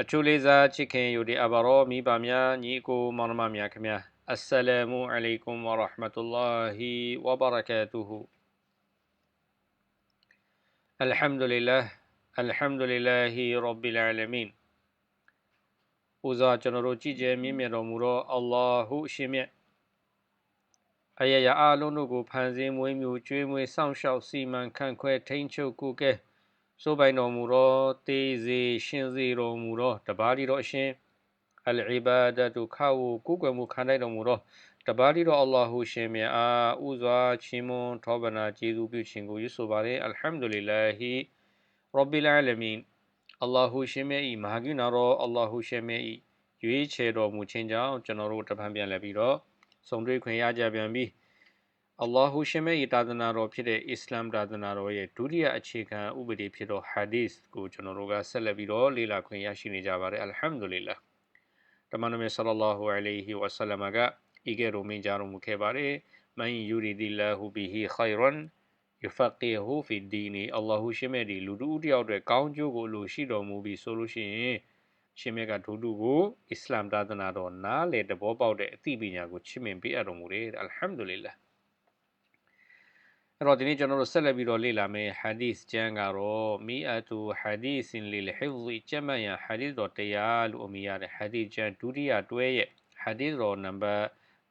အထူးလေးစားချစ်ခင်ယူဒီအဘာရောမိဘများညီကိုမောင်နှမများခင်ဗျာအစ္စလာမူအလိုင်ကွမ်ဝရဟ်မတုလာဟီဝဘရကာတူဟူအလ်ဟမ်ဒူလ illah အလ်ဟမ်ဒူလ illah ရဘ်ဘီလ်အာလမင်ဦးစွာကျွန်တော်တို့ကြည်ကျဲမြင့်မြတ်တော်မူသောအလ္လာဟုအရှင်မြတ်အယယအားလုံးတို့ကိုဖန်ဆင်းမွေးမြူကျွေးမွေးစောင့်ရှောက်စီမံခန့်ခွဲထိန်းချုပ်ကုကဲ ဆိုပိုင်တော်မူသောတေးစေရှင်စေတော်မူသောတပါးဒီတော်အရှင်အလ်အီဘာဒတုခါဝကိုကွယ်မှုခံနိုင်တော်မူသောတပါးဒီတော်အလ္လာဟူရှင်မြတ်အားဥစွာချီးမွမ်းထောပနာကျေးဇူးပြုခြင်းကိုယူဆိုပါれအလ်ဟမ်ဒူလ illah ရဘ်ဘီလ်အာလမင်အလ္လာဟူရှင်မြတ်၏မဟာကိနာတော်အလ္လာဟူရှင်မြတ်၏ရွေးချယ်တော်မူခြင်းကြောင့်ကျွန်တော်တို့တပံပြန်လည်ပြီးတော့ဆုံတွေ့ခွင့်ရကြပြန်ပြီး အလ္လာဟူရှင်မဲ့ဤသာသနာတော်ဖြစ်တဲ့အစ္စလာမ်သာသနာတော်ရဲ့ဒုတိယအခြေခံဥပဒေဖြစ်သောဟာဒီစ်ကိုကျွန်တော်တို့ကဆက်လက်ပြီးတော့လေ့လာခွင့်ရရှိနေကြပါတယ်အလ်ဟမ်ဒူလ illah တမန်တော်မြတ်ဆလလာဟူအလိုင်ဟီဝဆလမ်ကဤကဲ့သို့မိန့်ကြားတော်မူခဲ့ပါတယ်မန်ယူရီဒီလာဟူဘီဟီခိုင်ရန်ယဖကီဟူဖီဒီနီအလ္လာဟူရှင်မဲ့ဒီလူတူတယောက်အတွက်ကောင်းကျိုးကိုလိုရှိတော်မူပြီးဆိုလို့ရှိရင်ရှင်မြတ်ကဒုတုကိုအစ္စလာမ်သာသနာတော်နားလေတဘောပေါက်တဲ့အသိပညာကိုချစ်မြင်ပေးအပ်တော်မူတယ်အလ်ဟမ်ဒူလ illah အဲ့တော့ဒီနေ့ကျွန်တော်တို့ဆက်လက်ပြီးတော့လေ့လာမယ်ဟာဒီစ်ကျမ်းကတော့မီအတူဟာဒီစင်လီလဟီဇီကျမ်းမှန်ရဟာဒီစ်တော်တရားလို့အမည်ရတဲ့ဟာဒီစ်ကျမ်းဒုတိယတွဲရဲ့ဟာဒီစ်တော်နံပါတ်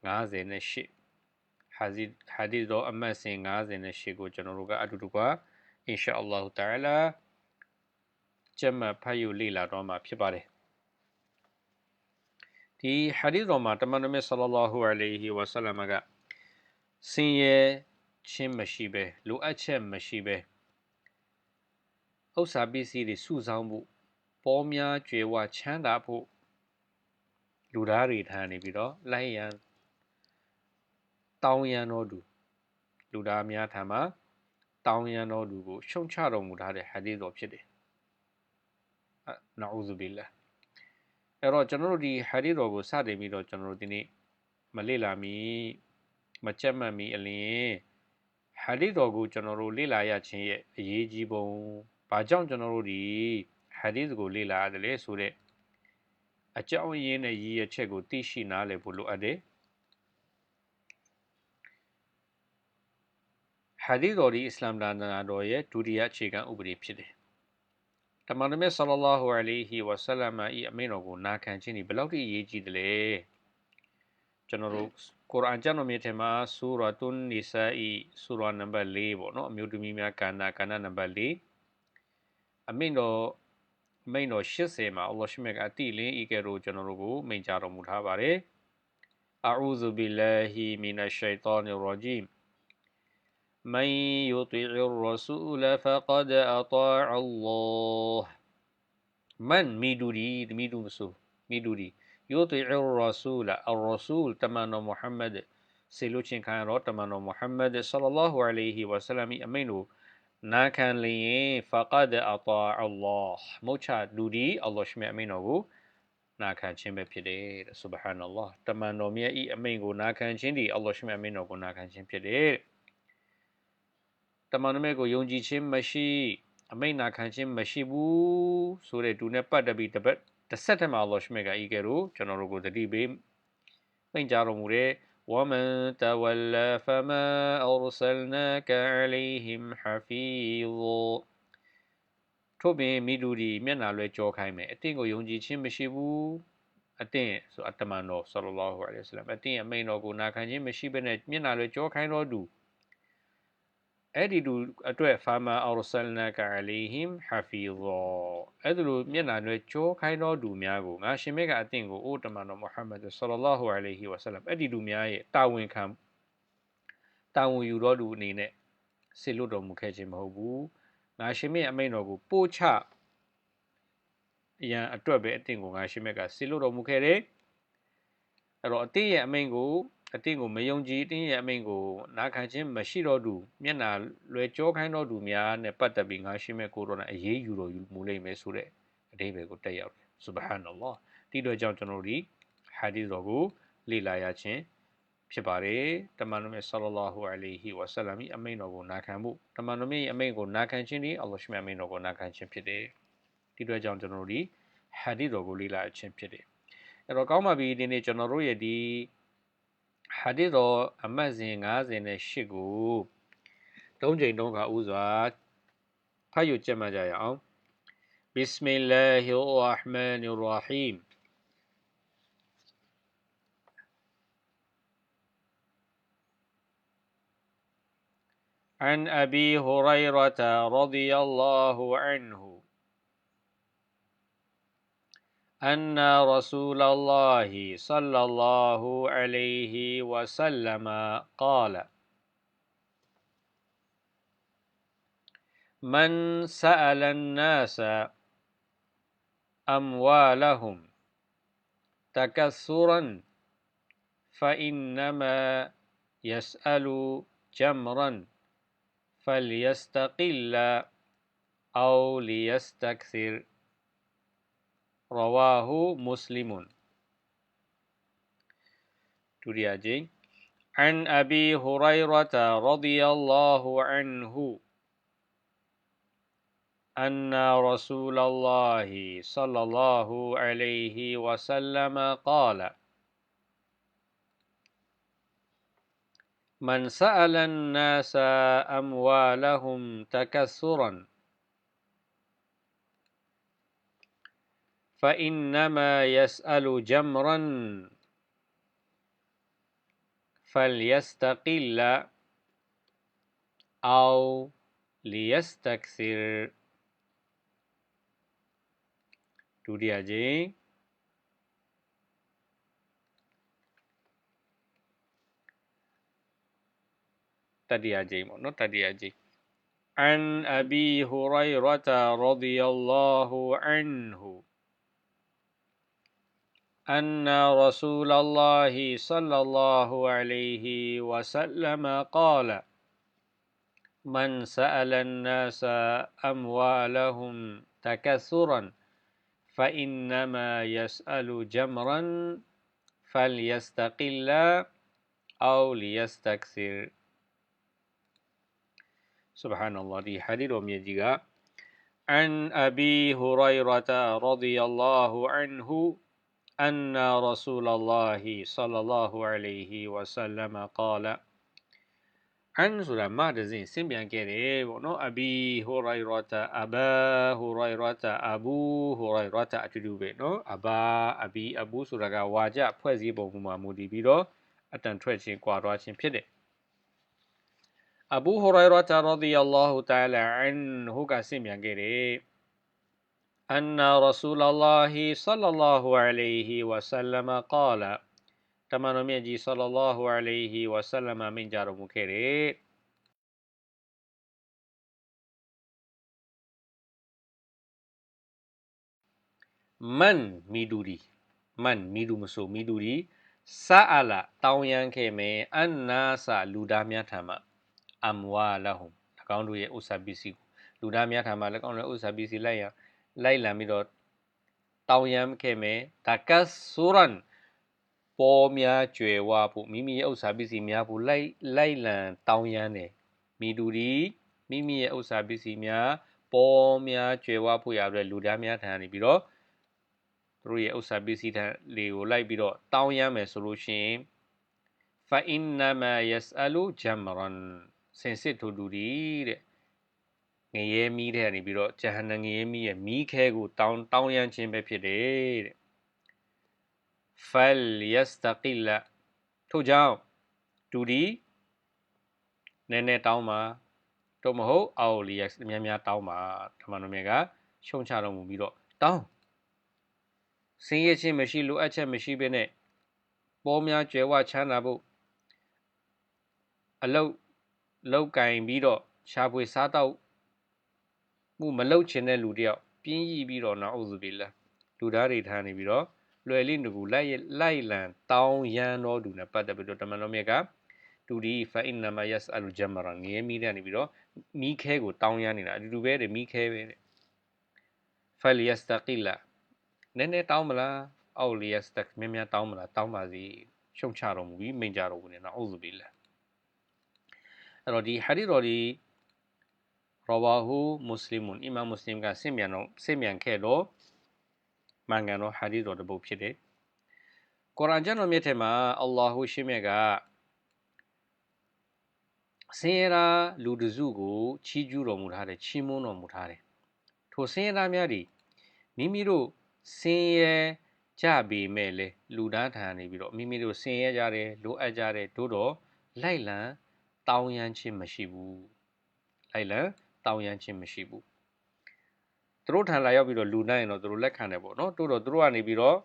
58ဟာဒီဟာဒီစ်တော်အမှတ်စဉ်58ကိုကျွန်တော်တို့ကအတူတူကအင်ရှာအလ္လာဟ်တာလာကျမ်းမှတ်ဖတ်ယူလေ့လာတော့မှာဖြစ်ပါတယ်ဒီဟာဒီစ်တော်မှာတမန်တော်မြတ်ဆလ္လာလဟူအလိုင်ဟီဝါဆလမ်ကစင်ရဲ့ ချင်းမရှိပဲလိုအပ်ချက်မရှိပဲဥစ္စာပစ္စည်းတွေစုဆောင်းဖို့ပေါ်များကြွယ်ဝချမ်းသာဖို့လူသားတွေထားနေပြီးတော့လိုက်ရန်တောင်းရန်တော်သူလူသားများထံမှာတောင်းရန်တော်သူကိုရှုံချတော်မူထားတဲ့ဟာဒီတော်ဖြစ်တယ်။နာအူဇူဘီလာအဲ့တော့ကျွန်တော်တို့ဒီဟာဒီတော်ကိုစတင်ပြီးတော့ကျွန်တော်တို့ဒီနေ့မလေ့လာမီမကြက်မှတ်မီအလင်း ဟာဒီတော်ကိုကျွန်တော်တို့လေ့လာရခြင်းရဲ့အရေးကြီးပုံဘာကြောင့်ကျွန်တော်တို့ဒီဟာဒီကိုလေ့လာရတယ်လဲဆိုတဲ့အကြောင်းရင်းနဲ့ရည်ရချက်ကိုသိရှိနားလည်ဖို့လိုအပ်တယ်ဟာဒီတော်ဒီအစ္စလာမ်ဒါနတော်ရဲ့ဒုတိယအခြေခံဥပဒေဖြစ်တယ်တမန်တော်မြတ်ဆလလာဟူအလိုင်ဟီဝဆလမ်၏အမိန့်တော်ကိုနာခံခြင်းဒီဘယ်လောက်ထိအရေးကြီးတယ်လဲ ကျွန်တော်တို့ကုရ်အာန်ကျမ်းတော်မြတ်ထဲမှာဆူရာတုန်နီဆာအီဆူရာနံပါတ်၄ပေါ့နော်အမျိုးသမီးများကဏ္ဍကဏ္ဍနံပါတ်၄အမိန့်တော်မိန့်တော်80မှာအလ္လာဟ်ရှိမြတ်ကအတိလင်းဤကဲ့သို့ကျွန်တော်တို့ကိုမိန့်ကြားတော်မူထားပါတယ်အူဇူဘီလာဟီမီနရှိုင်တာနီရဂျီမ် من يطع الرسول فقد أطاع الله من ميدوري ميدو مسو ميدوري ယုတိအရ်ရာဆူလအရ်ရာဆူလတမန်တော်မုဟမ္မဒ်ဆေလုချင်းခံရောတမန်တော်မုဟမ္မဒ်ဆလလာဟူအလိုင်ဟီဝဆလမ်အမိန်တို့နာခံလျင်ဖကဒ်အတာအလ္လာဟ်မုတ်ချလူဒီအလ္လာဟ်ရှမေအမိန်တော်ကိုနာခံခြင်းပဲဖြစ်တယ်တဲ့ subhanallah တမန်တော်မြတ်ဤအမိန်ကိုနာခံခြင်းဒီအလ္လာဟ်ရှမေအမိန်တော်ကိုနာခံခြင်းဖြစ်တယ်တမန်တော်မြတ်ကိုယုံကြည်ခြင်းမရှိအမိန်နာခံခြင်းမရှိဘူးဆိုတဲ့သူနဲ့ပတ်သက်ပြီးတပတ် တစ်ဆက်တည်းမှာအလ္လာဟ်ရှိမြကဤကဲလို့ကျွန်တော်တို့ကိုတတိပေးမိန့်ကြားတော်မူတဲ့ ومن تولى فما أرسلناك عليهم حفيظ ထို့ပင်မိတူဒီမျက်နာလွဲကြောခိုင်းမယ်အတင်းကိုယုံကြည်ခြင်းမရှိဘူးအတင်းဆိုအတ္တမန်တော်ဆလလောဟူအလိုင်ဝဆလမ်အတင်းအမိန်တော်ကိုနာခံခြင်းမရှိဘဲနဲ့မျက်နာလွဲကြောခိုင်းတော်သူ အဲ့ဒီလူအတွက်ဖာမာအော်ဆလနာကာအလီဟင်ဟာဖီဇောအဲ့ဒီလိုမျက်နာလွဲကြောခိုင်းတော်သူများကိုငါရှင်မေကအတင်းကိုအိုတမန်တော်မုဟမ္မဒ်ဆလလောဟူအလိုင်ဝဆလမ်အဲ့ဒီလူများရဲ့တာဝန်ခံတာဝန်ယူတော်သူအနေနဲ့ဆေလွတ်တော်မူခဲ့ခြင်းမဟုတ်ဘူးငါရှင်မေအမိန်တော်ကိုပို့ချအရန်အတွက်ပဲအတင်းကိုငါရှင်မေကဆေလွတ်တော်မူခဲ့တယ်အဲ့တော့အတင်းရဲ့အမိန်ကို အတင်းကိုမယုံကြည်အတင်းရဲ့အမိန်ကိုနာခံခြင်းမရှိတော့သူမျက်နာလွယ်ကြောခိုင်းတော့သူများနဲ့ပတ်သက်ပြီးငါရှိမဲ့ကိုတော့အရေးယူတော်ယူမူလိမ့်မယ်ဆိုတဲ့အတိပ္ပယ်ကိုတက်ရောက်တယ်ဆူဘဟာနလောဒီတော့ကြောင့်ကျွန်တော်တို့ဒီဟာဒီတော်ကိုလေ့လာရခြင်းဖြစ်ပါတယ်တမန်တော်မြတ်ဆလ္လာလာဟူအလိုင်ဟီဝါဆလမ်၏အမိန့်တော်ကိုနာခံမှုတမန်တော်မြတ်၏အမိန့်ကိုနာခံခြင်းသည်အလ္လာဟ်ရှိမြတ်အမိန့်တော်ကိုနာခံခြင်းဖြစ်တယ်ဒီတော့ကြောင့်ကျွန်တော်တို့ဒီဟာဒီတော်ကိုလေ့လာခြင်းဖြစ်တယ်အဲ့တော့ကောင်းပါပြီဒီနေ့ကျွန်တော်တို့ရဲ့ဒီ ဟာဒီတော်အမှတ်စဉ်58ကိုသုံးချိန်သုံးခါဥစွာဖတ်ယူကြက်မှကြရအောင် بسم الله الرحمن الرحيم عن أبي هريرة رضي الله عنه أن رسول الله صلى الله عليه وسلم قال من سأل الناس أموالهم تكثرا فإنما يسأل جمرا فليستقل أو ليستكثر. رواه مسلم. عن أبي هريرة رضي الله عنه أن رسول الله صلى الله عليه وسلم قال من سأل الناس أموالهم تكثرا فإنما يسأل جمرا فليستقل أو ليستكثر. تودي أجي تدي أجي مونو تدي أجي عن أبي هريرة رضي الله عنه أن رسول الله صلى الله عليه وسلم قال من سأل الناس أموالهم تكثرا فإنما يسأل جمرا فليستقل أو ليستكثر. سبحان الله حديث وميجيغا عن أبي هريرة رضي الله عنه أن رسول الله صلى الله عليه وسلم قال အန်ဆိုတာမဒဇင်ဆင်းပြန်ခဲ့တယ်ပေါ့နော်အဘီဟူရိုင်ရတာအဘာဟူရိုင်ရတာအဘူဟူရိုင်ရတာအတူတူပဲနော်အဘာအဘီအဘူဆိုတာကဝါကြဖွဲ့စည်းပုံမှာမူတည်ပြီးတော့အတန်ထွက်ခြင်းကွာသွားခြင်းဖြစ်တယ်အဘူဟူရိုင်ရတာရဒီအလ္လာဟူတာလာအန်ဟူကဆင်းပြန်ခဲ့တယ် أن رسول الله صلى الله عليه وسلم قال တမန်တော်မြတ်ကြီးဆလလောဟူအလိုင်ဟီဝဆလမ်မိန့်ကြတော်မူခဲ့တဲ့မန်မီဒူဒီမန်မီဒူမဆိုမီဒူဒီဆာအလာတောင်းရန်ခဲ့မယ်အန်နာဆာလူသားများထံမှအမ်ဝါလာဟွန်၎င်းတို့ရဲ့ဥစ္စာပစ္စည်းကိုလူသားများထံမှ၎င်းတို့ဥစ္စာပစ္စည်းလိုက်ရ လိုက်လံပြီးတော့တောင်းရန်ခဲ့မယ်ဒါကတ်ဆူရန်ပေါ်များကျွယ်ဝဖို့မိမိရဲ့ဥစ္စာပစ္စည်းများဖို့လိုက်လိုက်လံတောင်းရမ်းတယ်မိသူဒီမိမိရဲ့ဥစ္စာပစ္စည်းများပေါ်များကျွယ်ဝဖို့ရတဲ့လူသားများထံနေပြီးတော့သူတို့ရဲ့ဥစ္စာပစ္စည်းထံလေကိုလိုက်ပြီးတော့တောင်းရမ်းမယ်ဆိုလို့ရှိရင် fa inna ma yasalu jamran စင်စစ်ထိုသူဒီတဲ့ ငရဲမီးတဲ့နေပြီးတော့ဂျဟန္နငရဲမီးရဲ့မီးခဲကိုတောင်းတောင်းရမ်းခြင်းပဲဖြစ်တယ်တဲ့ fal yastaqilla ထို့ကြောင့်ဒူဒီနည်းနည်းတောင်းပါတော့မဟုတ်အော်လီယက်များများတောင်းပါဓမ္မတော်မြတ်ကရှုံချတော်မူပြီးတော့တောင်းစင်းရချင်းမရှိလိုအပ်ချက်မရှိဘဲနဲ့ပေါ်များကျွဲဝချမ်းသာဖို့အလုတ်လောက်ကင်ပြီးတော့ရှားပွေစားတော့ မှုမလုတ်ချင်တဲ့လူတယောက်ပြင်းရည်ပြီးတော့နောက်ဥစုပြီးလာလူသားတွေထားနေပြီးတော့လွယ်လေးတကူလိုက်လိုက်လံတောင်းရန်တော်သူနဲ့ပတ်သက်ပြီးတော့တမန်တော်မြတ်ကတူဒီဖအင်နမယက်အလူဂျမရာငေးမိတဲ့နေပြီးတော့မိခဲကိုတောင်းရန်နေတာအတူတူပဲတဲ့မိခဲပဲတဲ့ဖလီယက်စတကီလာနည်းနည်းတောင်းမလားအော်လီယက်စတက်မြများတောင်းမလားတောင်းပါစီရှုံချတော်မူပြီးမိန်ကြတော်မူနေတော့အုဇူဘီလာအဲ့တော့ဒီဟာဒီတော်ဒီ ရဝါဟူမွတ်စလင်မွန်အီမာမွတ်စလင်ကဆင့်မြန်တော့ဆင့်မြန်ခဲ့တော့မှန်ကန်တော့ဟာဒီတော်တစ်ပုဒ်ဖြစ်တယ်ကုရ်အာန်ကျမ်းတော်မြတ်ထဲမှာအလ္လာဟူရှိမြတ်ကဆင်းရဲတာလူတစုကိုချီးကျူးတော်မူထားတယ်ချီးမွမ်းတော်မူထားတယ်ထိုဆင်းရဲသားများသည်မိမိတို့ဆင်းရဲကြပေမဲ့လေလူသားထံနေပြီးတော့မိမိတို့ဆင်းရဲကြတယ်လိုအပ်ကြတယ်တို့တော့လိုက်လံတောင်းရမ်းခြင်းမရှိဘူးလိုက်လံ တောင်းရမ်းခြင်းမရှိဘူးသူတို့ထံလာရောက်ပြီးတော့လူနိုင်ရင်တော့သူတို့လက်ခံတယ်ပေါ့နော်တို့တော့သူတို့ကနေပြီးတော့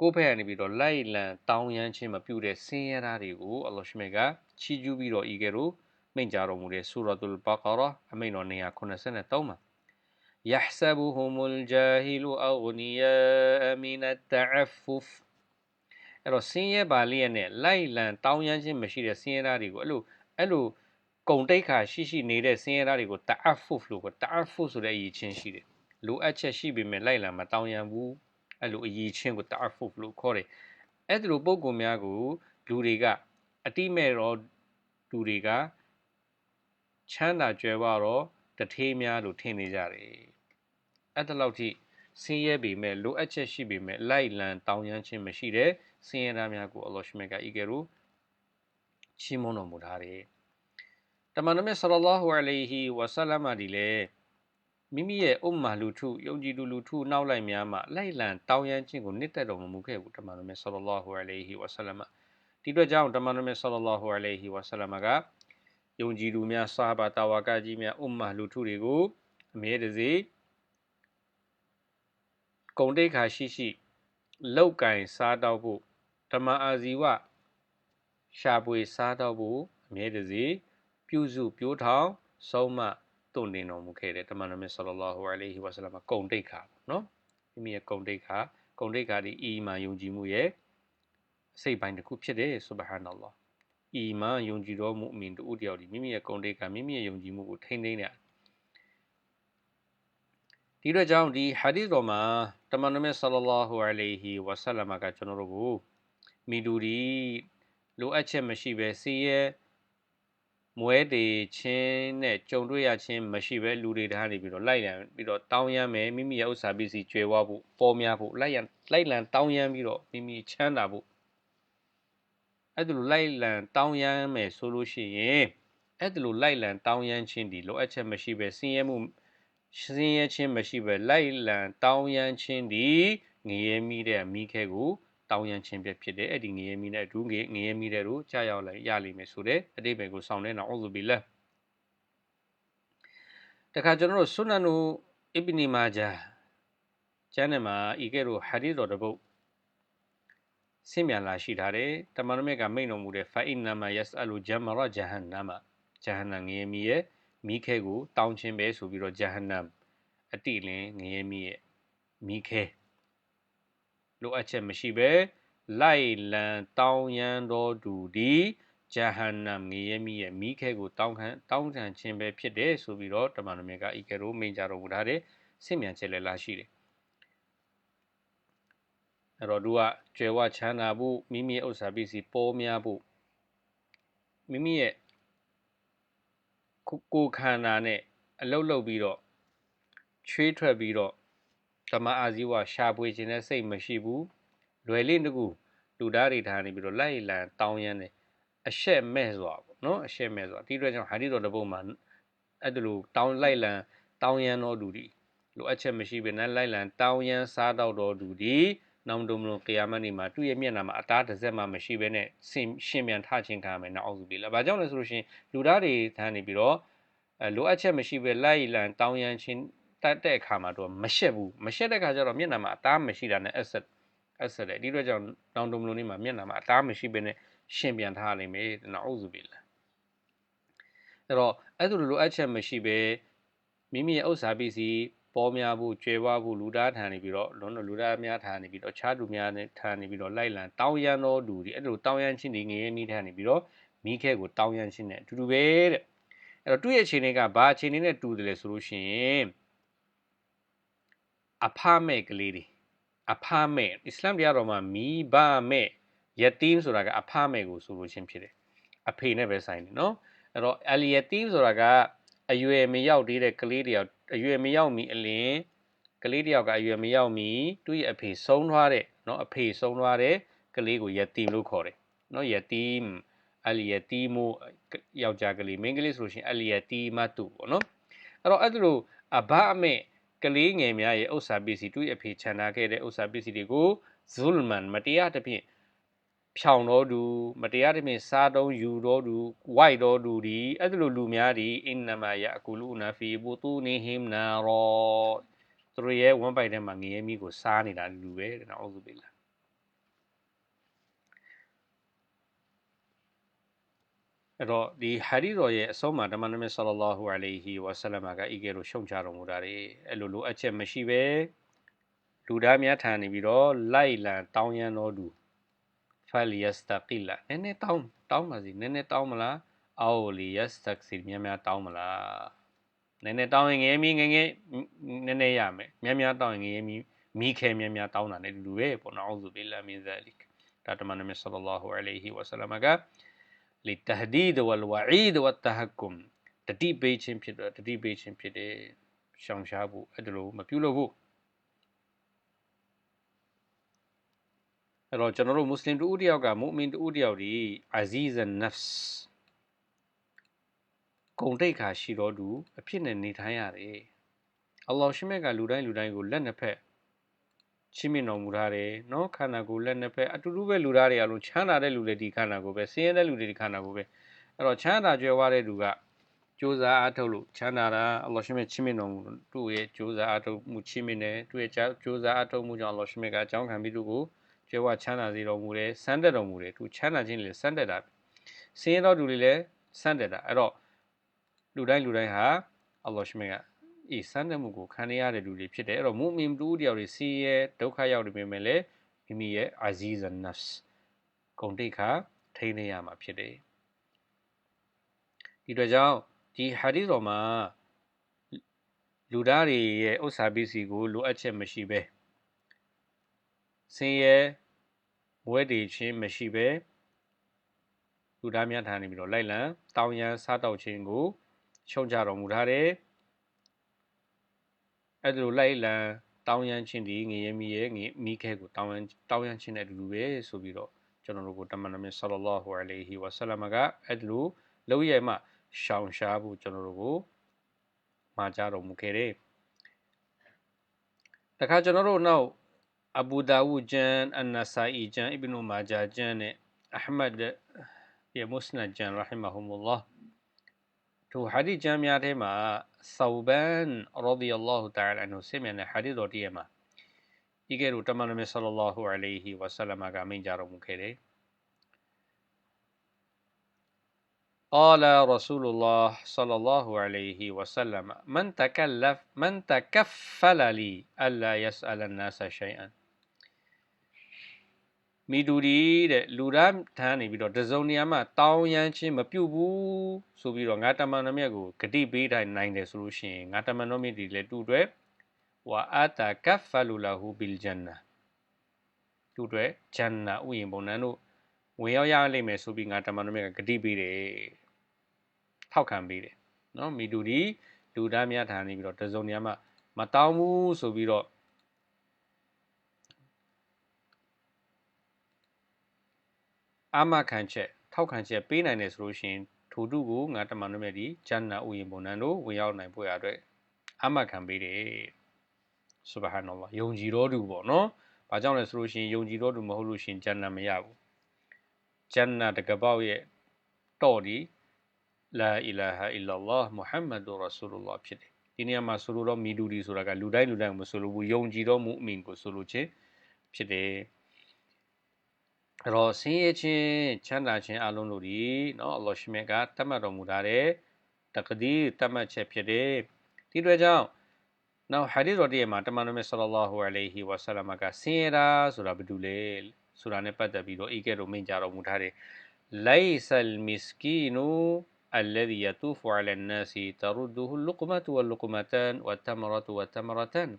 ကိုယ်ဖက်ကနေပြီးတော့လိုက်လံတောင်းရမ်းခြင်းမပြုတဲ့ဆင်းရဲသားတွေကိုအလ္လာဟ်ရှမေကချီးကျူးပြီးတော့ဤကဲ့သို့မိန့်ကြားတော်မူတဲ့ဆူရတ်လ်ဘကာရာအမိန့်တော်183မှာ يحسبهم الجاهل أغنياء من التعفف အဲ့တော့ဆင်းရဲပါလျက်နဲ့လိုက်လံတောင်းရမ်းခြင်းမရှိတဲ့ဆင်းရဲသားတွေကိုအဲ့လိုအဲ့လို ဂုံတိတ်ခါရှိရှိနေတဲ့ဆင်းရဲသားတွေကိုတအဖုလို့ခေါ်တအဖုဆိုတဲ့အရေးချင်းရှိတယ်လိုအပ်ချက်ရှိပေမဲ့လိုက်လံမတောင်းရမ်းဘူးအဲ့လိုအရေးချင်းကိုတအဖုလို့ခေါ်တယ်အဲ့ဒီလိုပုံကုများကိုလူတွေကအတိမဲ့တော့လူတွေကချမ်းသာကြွယ်ဝတော့တထေးများလို့ထင်နေကြတယ်အဲ့ဒါလောက်ထိဆင်းရဲပေမဲ့လိုအပ်ချက်ရှိပေမဲ့လိုက်လံတောင်းရမ်းခြင်းမရှိတဲ့ဆင်းရဲသားများကိုအလ္လာဟ်ရှမြတ်ကဤကဲ့သို့ချီးမွမ်းတော်မူထားတယ်တ မန်တော်မြတ်ဆလလာဟူအလိုင်ဟီဝါဆလမ်ဒီလေမိမိရဲ့အုမ္မာလူထုယုံကြည်သူလူထုနောက်လိုက်များမှလိုက်လံတောင်းရမ်းခြင်းကိုနှစ်သက်တော်မမူခဲ့ဘူးတမန်တော်မြတ်ဆလလာဟူအလိုင်ဟီဝါဆလမ်ဒီအတွက်ကြောင့်တမန်တော်မြတ်ဆလလာဟူအလိုင်ဟီဝါဆလမ်ကယုံကြည်သူများဆာဘာတာဝါကကြီးများအုမ္မာလူထုတွေကိုအမြဲတစေဂုံတိတ်ခါရှိရှိလောက်ကင်စားတော့ဖို့ဓမ္မအာဇီဝရှာပွေစားတော့ဖို့အမြဲတစေ ပြုစုပြိုးထောင်ဆုံးမတုန်တင်တော်မူခဲ့တယ်တမန်တော်မြတ်ဆလလောဟူအလိုင်ဟီဝါဆလမ်ဂုံတိတ်ခါနော်မိမိရဲ့ဂုံတိတ်ခါဂုံတိတ်ခါဒီအီမာယုံကြည်မှုရဲ့စိတ်ပိုင်းတစ်ခုဖြစ်တယ်ဆုဘဟာနအလ္လာဟ်အီမန်ယုံကြည်တော်မူအမင်တူတယောက်ဒီမိမိရဲ့ဂုံတိတ်ခါမိမိရဲ့ယုံကြည်မှုကိုထိန်းသိမ်းတဲ့ဒီတော့ကြောင့်ဒီဟာဒီတော်မှာတမန်တော်မြတ်ဆလလောဟူအလိုင်ဟီဝါဆလမ်ကကျွန်တော်တို့ကိုမိတူဒီလိုအပ်ချက်မရှိပဲစီးရဲ မွဲတေချင်းနဲ့ကြုံတွေ့ရချင်းမရှိပဲလူတွေထားနေပြီးတော့လိုက်လံပြီးတော့တောင်းရမ်းမယ်မိမိရဲ့ဥစ္စာပစ္စည်းကျွေဝဖို့ပေါ်များဖို့လိုက်ရန်လိုက်လံတောင်းရမ်းပြီးတော့မိမိချမ်းသာဖို့အဲ့ဒါလိုလိုက်လံတောင်းရမ်းမယ်ဆိုလို့ရှိရင်အဲ့ဒါလိုလိုက်လံတောင်းရမ်းခြင်းဒီလိုအပ်ချက်မရှိပဲဆင်းရဲမှုဆင်းရဲခြင်းမရှိပဲလိုက်လံတောင်းရမ်းခြင်းဒီငရဲမိတဲ့မိခဲကို တောင်းရန်ခြင်းပဲဖြစ်တယ်အဲ့ဒီငရဲမီနဲ့အတူငငရဲမီတဲ့တို့ကြာရောက်လိုက်ရလိမ့်မယ်ဆိုတဲ့အတိပ္ပယ်ကိုဆောင်းနေတော့အုဇူဘီလာတခါကျွန်တော်တို့ဆွနန်နူအစ်ဘနီမာဂျာကျမ်းထဲမှာဤကဲ့သို့ဟာဒီတော်တပုတ်ဆင့်မြန်လာရှိထားတယ်တမန်တော်မြတ်ကမိန့်တော်မူတဲ့ဖာအင်နာမယက်အလူဂျမ်မရဂျဟန်နမ်ဂျဟန်နမ်ငရဲမီရဲ့မိခဲကိုတောင်းခြင်းပဲဆိုပြီးတော့ဂျဟန်နမ်အတိလင်းငရဲမီရဲ့မိခဲ လိုအပ်ချက်မရှိပဲလိုက်လံတောင်းရန်တော်သူဒီဂျဟန္နမ်ငရဲမိရဲ့မိခဲကိုတောင်းခံတောင်းခံခြင်းပဲဖြစ်တယ်ဆိုပြီးတော့တမန်တော်မြတ်ကဤကဲ့သို့မိန့်ကြတော်မူထားတဲ့ဆင့်မြန်ချက်လည်းလာရှိတယ်အဲ့တော့သူကကျွယ်ဝချမ်းသာဖို့မိမိရဲ့ဥစ္စာပစ္စည်းပေါ်များဖို့မိမိရဲ့ကိုခန္ဓာနဲ့အလုတ်လုတ်ပြီးတော့ချွေးထွက်ပြီးတော့ ဓမ္မအာဇီဝရှာပွေခြင်းနဲ့စိတ်မရှိဘူးလွယ်လေးတကူလူသားတွေထားနေပြီးတော့လိုက်လံတောင်းရမ်းတယ်အရှက်မဲ့စွာပေါ့နော်အရှက်မဲ့စွာဒီအတွက်ကြောင့်ဟာဒီတော်တစ်ပုဒ်မှာအဲ့ဒါလိုတောင်းလိုက်လံတောင်းရန်တော်သူဒီလိုအပ်ချက်မရှိဘဲနဲ့လိုက်လံတောင်းရန်စားတော့တော်သူဒီနောင်တုံမလို့ကယာမတ်နေမှာသူ့ရဲ့မျက်နှာမှာအသားတစ်စက်မှမရှိဘဲနဲ့ဆင်ရှင်ပြန်ထချင်းခံမယ်နော်အောက်စုပြီလား။ဘာကြောင့်လဲဆိုလို့ရှိရင်လူသားတွေထမ်းနေပြီးတော့အဲလိုအပ်ချက်မရှိဘဲလိုက်လံတောင်းရန်ချင်း တက်တဲ့အခါမှာတော့မရှက်ဘူးမရှက်တဲ့အခါကျတော့မျက်နှာမှာအသားမရှိတာနဲ့ asset asset တဲ့ဒီအတွက်ကြောင့်နောင်တုံမလို့နေမှာမျက်နှာမှာအသားမရှိဘဲနဲ့ရှင်ပြန်ထားနိုင်မယ်နော်အောက်စုပြီလား။အဲ့တော့အဲ့လိုလိုအပ်ချက်မရှိဘဲမိမိရဲ့ဥစ္စာပစ္စည်းပေါ်များဖို့ကျွဲဝဖို့လူသားထံနေပြီးတော့လွန်လူသားများထံနေပြီးတော့ခြားသူများနဲ့ထံနေပြီးတော့လိုက်လံတောင်းရန်တော်သူဒီအဲ့လိုတောင်းရန်ချင်းဒီငရဲမိထံနေပြီးတော့မိခဲကိုတောင်းရန်ချင်းနဲ့အတူတူပဲတဲ့အဲ့တော့သူ့ရဲ့အခြေအနေကဘာအခြေအနေနဲ့တူတယ်လဲဆိုလို့ရှိရင် အဖမဲ့ကလေးတွေအဖမဲ့အစ္စလမ်တရားတော်မှာမိဘမဲ့ယတိမ်ဆိုတာကအဖမဲ့ကိုဆိုလို့ချင်းဖြစ်တယ်အဖေနဲ့ပဲဆိုင်တယ်နော်အဲ့တော့အလီယတိမ်ဆိုတာကအရွယ်မရောက်သေးတဲ့ကလေးတယောက်အရွယ်မရောက်မီအလင်းကလေးတယောက်ကအရွယ်မရောက်မီသူ့ရဲ့အဖေဆုံးသွားတဲ့နော်အဖေဆုံးသွားတဲ့ကလေးကိုယတိမ်လို့ခေါ်တယ်နော်ယတိမ်အလီယတိမ်ယောက်ျားကလေးမိန်းကလေးဆိုလို့ရှိရင်အလီယတိမ်မတူပေါ့နော်အဲ့တော့အဲ့ဒါလို့အဘအမဲ့ ကလေးငယ်များရဲ့ဥစ္စာပစ္စည်းသူ့ရဲ့အဖေခြံထားခဲ့တဲ့ဥစ္စာပစ္စည်းတွေကိုဇူလ်မန်မတရားတစ်ဖြင့်ဖြောင်တော်သူမတရားတမင်စားတုံးယူတော်သူဝိုက်တော်သူဒီအဲ့ဒါလိုလူများဒီအင်နမယအကူလူနာဖီဘူတူနီဟင်နာရောသူတို့ရဲ့ဝမ်းပိုက်ထဲမှာငရဲမီကိုစားနေတာလူပဲတဲ့နော်အောစုပိလာ အဲ့တော့ဒီဟာဒီတော်ရဲ့အဆုံးမှာဓမ္မနမဆလလာဟူအလိုင်ဟီဝါဆလမ်ကဤကဲလို့ရှုံချတော်မူတာတွေအဲ့လိုလိုအပ်ချက်မရှိပဲလူသားများထံနေပြီးတော့လိုက်လံတောင်းရန်တော်သူဖလီယစတကီလာနည်းနည်းတောင်းတောင်းပါစီနည်းနည်းတောင်းမလားအော်လီယစတက်စီများများတောင်းမလားနည်းနည်းတောင်းရင်ငယ်မီငယ်ငယ်နည်းနည်းရမယ်များများတောင်းရင်ငယ်မီမိခဲများများတောင်းတာနဲ့တူတူပဲပေါ့နော်အောဇူဘီလာမင်ဇာလီကဒါတမန်နမဆလလာဟူအလိုင်ဟီဝဆလမ်က လီတဟဒီဒဝလဝအီဒဝတဟကုမ်တတိပေးခြင်းဖြစ်တော့တတိပေးခြင်းဖြစ်တယ်ရှောင်ရှားဖို့အဲ့ဒါလိုမပြုလုပ်ဖို့အဲ့တော့ကျွန်တော်တို့မွတ်စလင်တူဦးတယောက်ကမုအမင်တူဦးတယောက်ဒီအဇီဇန်နဖ်စ်ဂုံတိတ်ခါရှိတော်သူအဖြစ်နဲ့နေထိုင်ရတယ်အလ္လာဟ်ရှိမြတ်ကလူတိုင်းလူတိုင်းကိုလက်နှစ်ဖက် ချီးမြှင့်တော်မူထားတယ်နော်ခန္ဓာကိုယ်လက်နှစ်ဖက်အတူတူပဲလူသားတွေအလုံးချမ်းသာတဲ့လူတွေဒီခန္ဓာကိုယ်ပဲဆင်းရဲတဲ့လူတွေဒီခန္ဓာကိုယ်ပဲအဲ့တော့ချမ်းသာကြွယ်ဝတဲ့လူကကြိုးစားအားထုတ်လို့ချမ်းသာတာအလ္လာဟ်ရှိမြတ်ချီးမြှင့်တော်မူသူ့ရဲ့ကြိုးစားအားထုတ်မှုချီးမြှင့်တယ်သူ့ရဲ့ကြိုးစားအားထုတ်မှုကြောင့်အလ္လာဟ်ရှိမြတ်ကအကြောင်းခံပြီးသူ့ကိုကြွယ်ဝချမ်းသာစေတော်မူတယ်စမ်းတက်တော်မူတယ်သူချမ်းသာခြင်းလည်းစမ်းတက်တာဆင်းရဲတော်သူတွေလည်းစမ်းတက်တာအဲ့တော့လူတိုင်းလူတိုင်းဟာအလ္လာဟ်ရှိမြတ်က အေးစမ်းတက်မှုကိုခံရတဲ့လူတွေဖြစ်တယ်အဲ့တော့မုမင်တူတယောက်တွေဆင်းရဲဒုက္ခရောက်နေပေမဲ့လည်းမိမိရဲ့အာဇီဇန်နတ်စ်ဂုံတိတ်ခါထိန်းနေရမှာဖြစ်တယ်ဒီတော့ကြောင့်ဒီဟာဒီတော်မှာလူသားတွေရဲ့ဥစ္စာပစ္စည်းကိုလိုအပ်ချက်မရှိပဲဆင်းရဲဝဲတည်ခြင်းမရှိပဲလူသားများထားနေပြီးတော့လိုက်လံတောင်းရန်စားတောက်ခြင်းကိုရှုံချတော်မူထားတယ် အဲ့ဒါလိုလိုက်လံတောင်းရန်ခြင်းဒီငရေမီရဲ့မိခဲကိုတောင်းရန်တောင်းရန်ခြင်းနဲ့အတူတူပဲဆိုပြီးတော့ကျွန်တော်တို့ကိုတမန်တော်မြတ်ဆလလောဟူအလိုင်ဟီဝဆလမ်ကအဲ့ဒါလိုလောက်ရမှရှောင်ရှားဖို့ကျွန်တော်တို့ကိုမှာကြားတော်မူခဲ့တယ်တခါကျွန်တော်တို့နောက်အဘူဒါဝူဂျန်အန်နဆာအီဂျန်အီဘနူမာဂျာဂျန်နဲ့အဟမဒ်ရဲ့မုစနဒ်ဂျန်ရဟီမဟူမူလာထိုဟာဒီဂျန်များထဲမှာ ثوبان رضي الله تعالى عنه. سمعنا حديث وتيما إيجر وتمان من صلى الله عليه وسلم قامين جارو مكيري. قال رسول الله صلى الله عليه وسلم من تكلف من تكفل لي ألا يسأل الناس شيئا؟ မိတူဒီတဲ့လူသားထမ်းနေပြီးတော့တစုံနေရာမှာတောင်းရမ်းချင်းမပြုတ်ဘူးဆိုပြီးတော့ငါတမန်တော်မြတ်ကိုဂတိပေးတိုင်းနိုင်တယ်ဆိုလို့ရှိရင်ငါတမန်တော်မြတ်ဒီလည်းတူတွေဝါအာတာကဖလူလာဟူဘီလ်ဂျန်နာတူတွေဂျန်နာဥယျာဉ်ပုံနှံတို့ဝင်ရောက်ရလိမ့်မယ်ဆိုပြီးငါတမန်တော်မြတ်ကဂတိပေးတယ်ထောက်ခံပေးတယ်နော်မိတူဒီလူသားများထမ်းနေပြီးတော့တစုံနေရာမှာမတောင်းဘူးဆိုပြီးတော့ အာမခံချက်ထောက်ခံချက်ပေးနိုင်တယ်ဆိုလို့ရှိရင်ထိုတုကိုငါတမန်တော်မြတ်ဒီဂျန်နာဥယျာဉ်ပုံနှံတို့ဝင်ရောက်နိုင်ဖို့ရအတွက်အမှတ်ခံပေးတယ်ဆူဘဟာနလ္လာယုံကြည်တော်သူပေါ့နော်။ဘာကြောင့်လဲဆိုလို့ရှိရင်ယုံကြည်တော်သူမဟုတ်လို့ရှိရင်ဂျန်နာမရဘူး။ဂျန်နာတကပောက်ရဲ့တော့ဒီလာအီလာဟာအီလာလာမုဟမ္မဒ်ရဆူလလာဖြစ်တယ်။ဒီနေရာမှာဆိုလိုတော့မီဒူဒီဆိုတာကလူတိုင်းလူတိုင်းမဆိုလိုဘူးယုံကြည်တော်မူအမင်ကိုဆိုလိုခြင်းဖြစ်တယ်။ အဲ့တော့ဆင်းရဲခြင်းချမ်းသာခြင်းအလုံးတို့ဒီเนาะအလ္လာဟ်ရှိမြတ်ကတတ်မှတ်တော်မူထားတဲ့တကဒီတတ်မှတ်ချက်ဖြစ်တယ်ဒီတွေကြောင့်နောက်ဟာဒီတော်တည်းမှာတမန်တော်မြတ်ဆလလာဟူအလိုင်ဟီဝါဆလမ်ကဆင်းရဲတာဆိုတာဘာတူလဲဆိုတာနဲ့ပတ်သက်ပြီးတော့အေကဲတော်မိန့်ကြတော်မူထားတယ်လိုင်ဆလ်မစ္စကီနူ الذي يطوف على الناس ترده اللقمة واللقمتان والتمرة والتمرتان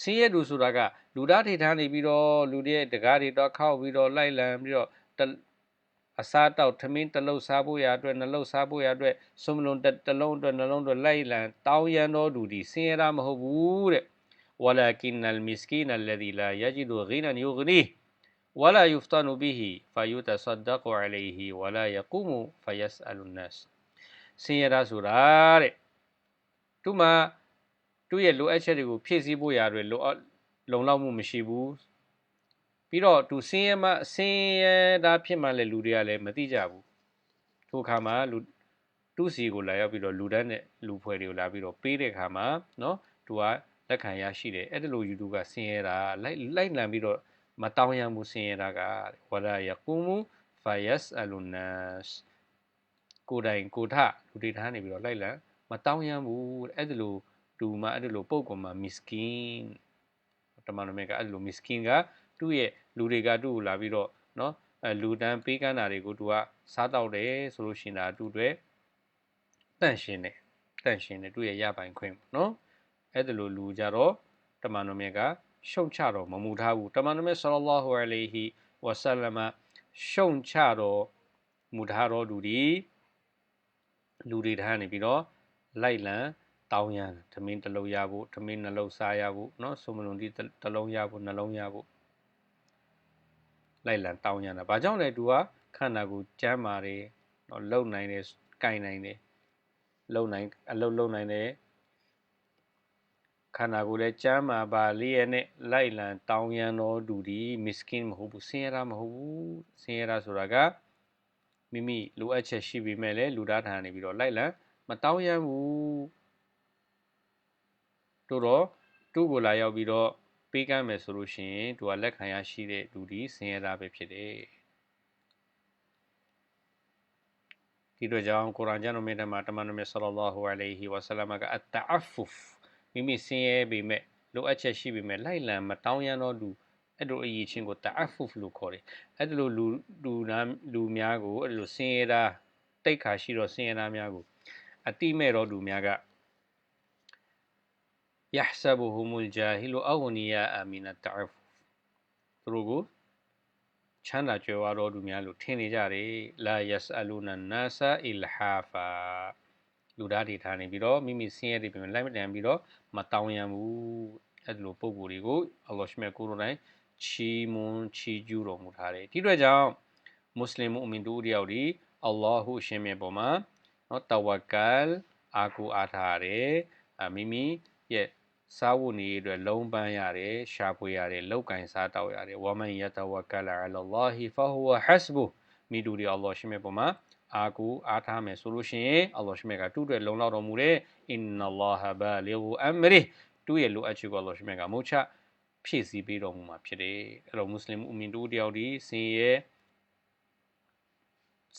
ဆင်းရဲသူဆိုတာကလူသားထိထားနေပြီးတော့လူတွေတကားတွေတော့ခောက်ပြီးတော့လိုက်လံပြီးတော့အစားတောက်ထမင်းတစ်လုံးစားဖို့ရအတွက်နှလုံးစားဖို့ရအတွက်စုံလုံးတစ်လုံးအတွက်နှလုံးအတွက်လိုက်လံတောင်းရန်တော်သူဒီဆင်းရဲတာမဟုတ်ဘူးတဲ့ ولكن المسكين الذي لا يجد غنى يغنيه ولا يفتن به فيتصدق عليه ولا يقوم فيسأل الناس ဆင်းရဲတာဆိုတာတဲ့သူမှ သူ့ရဲ့လိုအပ်ချက်တွေကိုဖြည့်ဆည်းဖို့ရာတွေလိုအပ်လုံလောက်မှုမရှိဘူးပြီးတော့သူဆင်းရဲမှဆင်းရဲတာဖြစ်မှလည်းလူတွေကလည်းမသိကြဘူးထိုအခါမှာလူသူ့စီကိုလာရောက်ပြီးတော့လူတန်းနဲ့လူဖွဲ့တွေကိုလာပြီးတော့ပေးတဲ့အခါမှာเนาะသူကလက်ခံရရှိတယ်အဲ့ဒါလိုယူတူကဆင်းရဲတာလိုက်လိုက်လံပြီးတော့မတောင်းရမှုဆင်းရဲတာကဝလာယကူမူဖယက်အလူနတ်ကိုယ်တိုင်ကိုထလူတွေထားနေပြီးတော့လိုက်လံမတောင်းရဘူးအဲ့ဒါလို လူမှအဲ့လိုပုံကောင်မှာမစ္စကင်တမန်တော်မြတ်ကအဲ့လိုမစ္စကင်ကသူ့ရဲ့လူတွေကသူ့ကိုလာပြီးတော့နော်အဲလူတန်းပေးကမ်းတာတွေကိုသူကစားတော့တယ်ဆိုလို့ရှိရင်ဒါသူ့အတွက်တန့်ရှင်းတယ်တန့်ရှင်းတယ်သူ့ရဲ့ရပိုင်ခွင့်ပေါ့နော်အဲ့ဒါလိုလူကြတော့တမန်တော်မြတ်ကရှုံချတော့မမူထားဘူးတမန်တော်မြတ်ဆလလောဟူအလိုင်ဟီဝဆလမရှုံချတော့မူထားတော့လူဒီလူတွေထားနေပြီးတော့လိုက်လံ တောင်းရန်ဓမင်းတစ်လုံးရဖို့ဓမင်းနှလုံးစားရဖို့เนาะစုံမလုံးဒီတစ်လုံးရဖို့နှလုံးရဖို့လိုက်လံတောင်းရန်တာဘာကြောင့်လဲသူကခန္ဓာကိုယ်ကျမ်းမာတယ်เนาะလုံနိုင်တယ်ကင်နိုင်တယ်လုံနိုင်အလုတ်လုံနိုင်တယ်ခန္ဓာကိုယ်လည်းကျမ်းမာပါလေးရဲ့နဲ့လိုက်လံတောင်းရန်တော်သူဒီမစ္စကင်မဟုတ်ဘူးဆင်းရဲတာမဟုတ်ဘူးဆင်းရဲတာဆိုတာကမိမိလိုအပ်ချက်ရှိပေမဲ့လည်းလူသားထာနေပြီးတော့လိုက်လံမတောင်းရန်ဘူး တို့တော့သူ့ကိုလာရောက်ပြီးတော့ပေးကမ်းမယ်ဆိုလို့ရှိရင်သူကလက်ခံရရှိတဲ့လူဒီဆင်းရဲသားပဲဖြစ်တယ်ဒီတော့ကြောင့်ကုရ်အာန်ကျမ်းတော်မြတ်မှာတမန်တော်မြတ်ဆလလောဟူအလိုင်ဟီဝါဆလမ်ကအတအဖူဖ်မိမိဆင်းရဲပေမဲ့လိုအပ်ချက်ရှိပေမဲ့လိုက်လံမတောင်းရန်တော့သူအဲ့လိုအရေးချင်းကိုတအဖူဖ်လို့ခေါ်တယ်အဲ့လိုလူလူနာလူများကိုအဲ့လိုဆင်းရဲတာတိတ်ခါရှိတော့ဆင်းရဲသားများကိုအတိမဲ့တော့လူများက yahsabuhumul jahilu aghniya min at-ta'affuf သူတို့ကိုချမ်းသာကြွယ်ဝတော်သူများလို့ထင်နေကြတယ်လာ yasaluna nasa ilhafa လူသားတွေထားနေပြီးတော့မိမိဆင်းရဲတွေပြင်လိုက်မတန်ပြီးတော့မတောင်းရဘူးအဲ့လိုပုံကိုယ်တွေကိုအလ္လာဟ်ရှမေကိုရိုတိုင်းချီးမွမ်းချီးကျူးတော်မူထားတယ်ဒီအတွက်ကြောင့်မွတ်စလင်မုအမင်တို့တယောက်ဒီအလ္လာဟ်ရှင်မြတ်ပေါ်မှာနော်တဝကလ်အာကူအားထားရတယ်မိမိရဲ့ စားဝတ်နေအတွက်လုံးပန်းရတယ်ရှာဖွေရတယ်လောက်ကင်စားတောက်ရတယ်ဝမန်ယတဝကလာအလလာဟီဖဟူဝဟက်စဘူမိတူဒီအလ္လာဟ်ရှိမြတ်ပေါ်မှာအာကူအားထားမယ်ဆိုလို့ရှိရင်အလ္လာဟ်ရှိမြတ်ကတူးတဲ့လုံလောက်တော်မူတဲ့အင်နလာဟဘာလီဂူအမရီတူရဲ့လိုအပ်ချက်ကိုအလ္လာဟ်ရှိမြတ်ကမုတ်ချဖြည့်ဆည်းပေးတော်မူမှာဖြစ်တယ်အဲ့တော့မွတ်စလင်အူမင်တူတယောက်ဒီစင်ရဲ့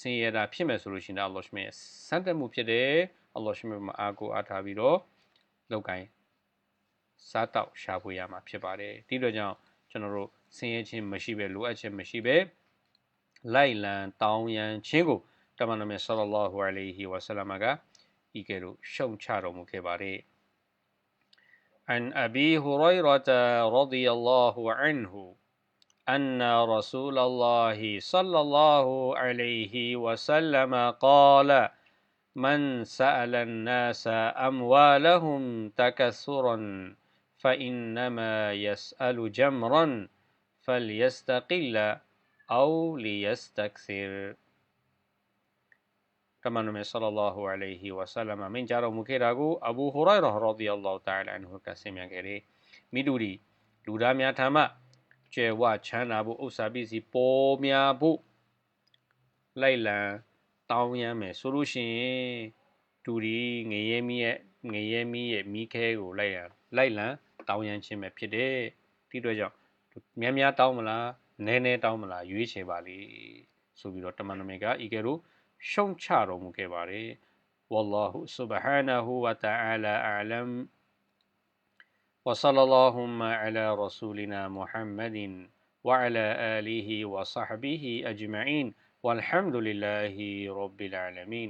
စင်ရတာဖြစ်မယ်ဆိုလို့ရှိရင်အလ္လာဟ်ရှိမြတ်စံတက်မှုဖြစ်တယ်အလ္လာဟ်ရှိမြတ်မှာအာကူအားထားပြီးတော့လောက်ကင် စားတောက်ရှာဖွေရမှာဖြစ်ပါတယ်ဒီလိုကြောင့်ကျွန်တော်တို့ဆင်းရဲခြင်းမရှိပဲလိုအပ်ခြင်းမရှိပဲလိုက်လံတောင်းရန်ခြင်းကိုတမန်တော်မြတ်ဆလလောဟူအလိုင်ဟီဝါဆလမ်ကဤကဲ့သို့ရှုံချတော်မူခဲ့ပါတယ် عن أبي هريرة رضي الله عنه أن رسول الله صلى الله عليه وسلم قال من سأل الناس أموالهم تكثرا فإنما يسأل جمرا فليستقل أو ليستكثر တမန်တော်မြတ်ဆလလာဟူအလိုင်ဟီဝါဆလမ်မင်ကြတော်မူခဲ့တာကိုအဘူဟူရိုင်ရာရာဒီအလ္လာဟ်တာလာအန်ဟူကဆင်မြန်ခဲ့တယ်မိတူဒီလူသားများထံမှကျဲဝချမ်းသာဖို့ဥစ္စာပစ္စည်းပေါ်များဖို့လိုက်လံတောင်းရမ်းမယ်ဆိုလို့ရှိရင်တူဒီငရဲမီးရဲ့ငရဲမီးရဲ့မီးခဲကိုလိုက်ရလိုက်လံ တောင်းရမ်းခြင်းပဲဖြစ်တယ်ဒီအတွက်ကြောင့်များများတောင်းမလားနည်းနည်းတောင်းမလားရွေးချယ်ပါလေဆိုပြီးတော့တမန်တော်မြတ်ကဤကဲ့သို့ရှုံချတော်မူခဲ့ပါတယ် والله سبحانه وتعالى أعلم وصلى اللهم على رسولنا محمد وعلى آله وصحبه أجمعين والحمد لله رب العالمين